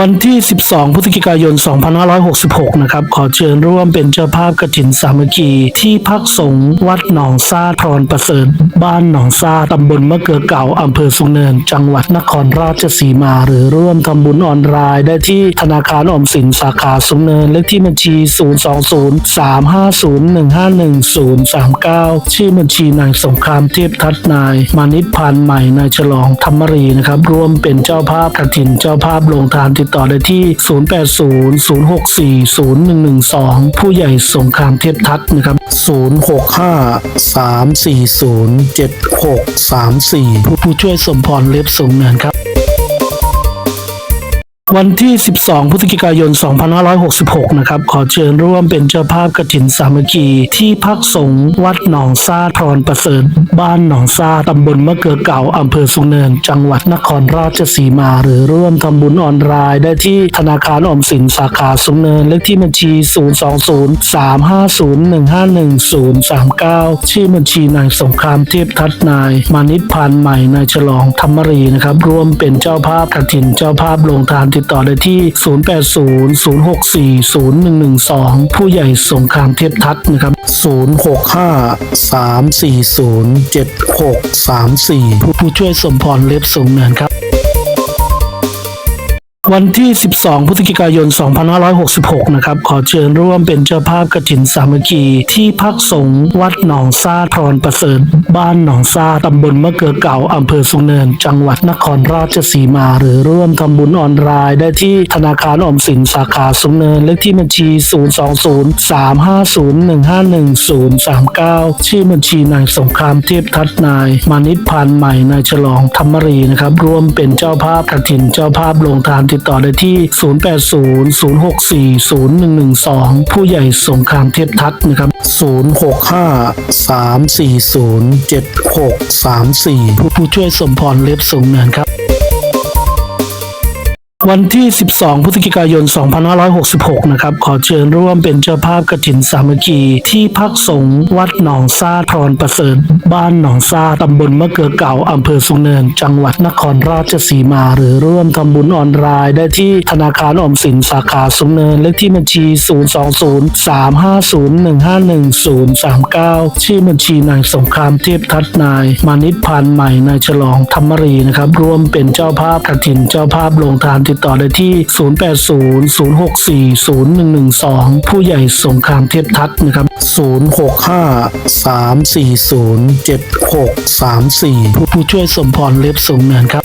วันที่ 12 พฤศจิกายน 2566 นะครับ ขอเชิญร่วมเป็นเจ้าภาพกฐินสามัคคี ที่พักสงฆ์วัดหนองซาทรประเสริฐ บ้านหนองซาตำบลมะเกลือเก่าอำเภอสุงเนิน จังหวัดนครราชสีมา หรือร่วมทำบุญออนไลน์ได้ที่ธนาคารออมสินสาขาสุงเนิน เลขที่บัญชี 020-350-151-039 ชื่อบัญชีนายสงครามเทพทัศนาย มานิพานใหม่นายฉลองธรรมรีนะครับ ร่วมเป็นเจ้าภาพกฐินเจ้าภาพลงทานติดต่อได้ที่ 0800640112 ผู้ใหญ่สงครามเทพทัศน์นะครับ 065-340-7634 ผู้ช่วยสมพรเล็บสงเนินครับ วันที่ 12 พฤศจิกายน 2566 นะครับ ขอเชิญร่วมเป็นเจ้าภาพกฐินสามัคคี ที่พักสงฆ์วัดหนองซาทรประเสริฐ บ้านหนองซาตำบลมะเกลือเก่าอำเภอสุงเนิน จังหวัดนครราชสีมา หรือร่วมทำบุญออนไลน์ได้ที่ธนาคารออมสินสาขาสุงเนิน เลขที่บัญชี 020-350-151-039 ชื่อบัญชีนายสงครามเทพทัศนาย มานิดพานใหม่นายฉลองธรรมรีนะครับ ร่วมเป็นเจ้าภาพกฐินเจ้าภาพลงทานติดต่อได้ที่ 0800640112 ผู้ใหญ่สงครามเทพทัศน์นะครับ 065-340-7634 ผู้ผู้ช่วยสมพรเล็บสูงเนินครับ วันที่ 12 พฤศจิกายน 2566 นะครับ ขอเชิญร่วมเป็นเจ้าภาพกฐินสามัคคี ที่พักสงฆ์วัดหนองซาทรประเสริฐ บ้านหนองซาตำบลมะเกลือเก่า อำเภอสุงเนิน จังหวัดนครราชสีมา หรือร่วมทำบุญออนไลน์ได้ที่ธนาคารออมสินสาขาสุงเนิน เลขที่บัญชี 020-350-151-039 ชื่อบัญชีนายสงครามเทพทัศนาย มานิพานใหม่นายฉลองธรรมรีนะครับ ร่วมเป็นเจ้าภาพกฐินเจ้าภาพลงทานติดต่อได้ที่ 0800640112 ผู้ใหญ่สงครามเทพทัศน์นะครับ 065-340-7634 ผู้ผู้ช่วยสมพรเล็บสูงเนินครับ วันที่ 12 พฤศจิกายน 2566 นะครับ ขอเชิญร่วมเป็นเจ้าภาพกฐินสามัคคี ที่พักสงฆ์วัดหนองซาทรประเสริฐ บ้านหนองซาตำบลมะเกลือเก่าอำเภอสุงเนิน จังหวัดนครราชสีมา หรือร่วมทำบุญออนไลน์ได้ที่ธนาคารออมสินสาขาสุงเนิน เลขที่บัญชี 020-350-151-039 ชื่อบัญชีนายสงครามเทพทัศนาย มานิดพานธ์ใหม่นายฉลองธรรมรีนะครับ ร่วมเป็นเจ้าภาพกฐินเจ้าภาพลงทานติดต่อได้ที่ 0800640112 ผู้ใหญ่สงครามเทพทัศน์นะครับ 065-340-7634 ผู้ช่วยสมพรเล็บสงเนินครับ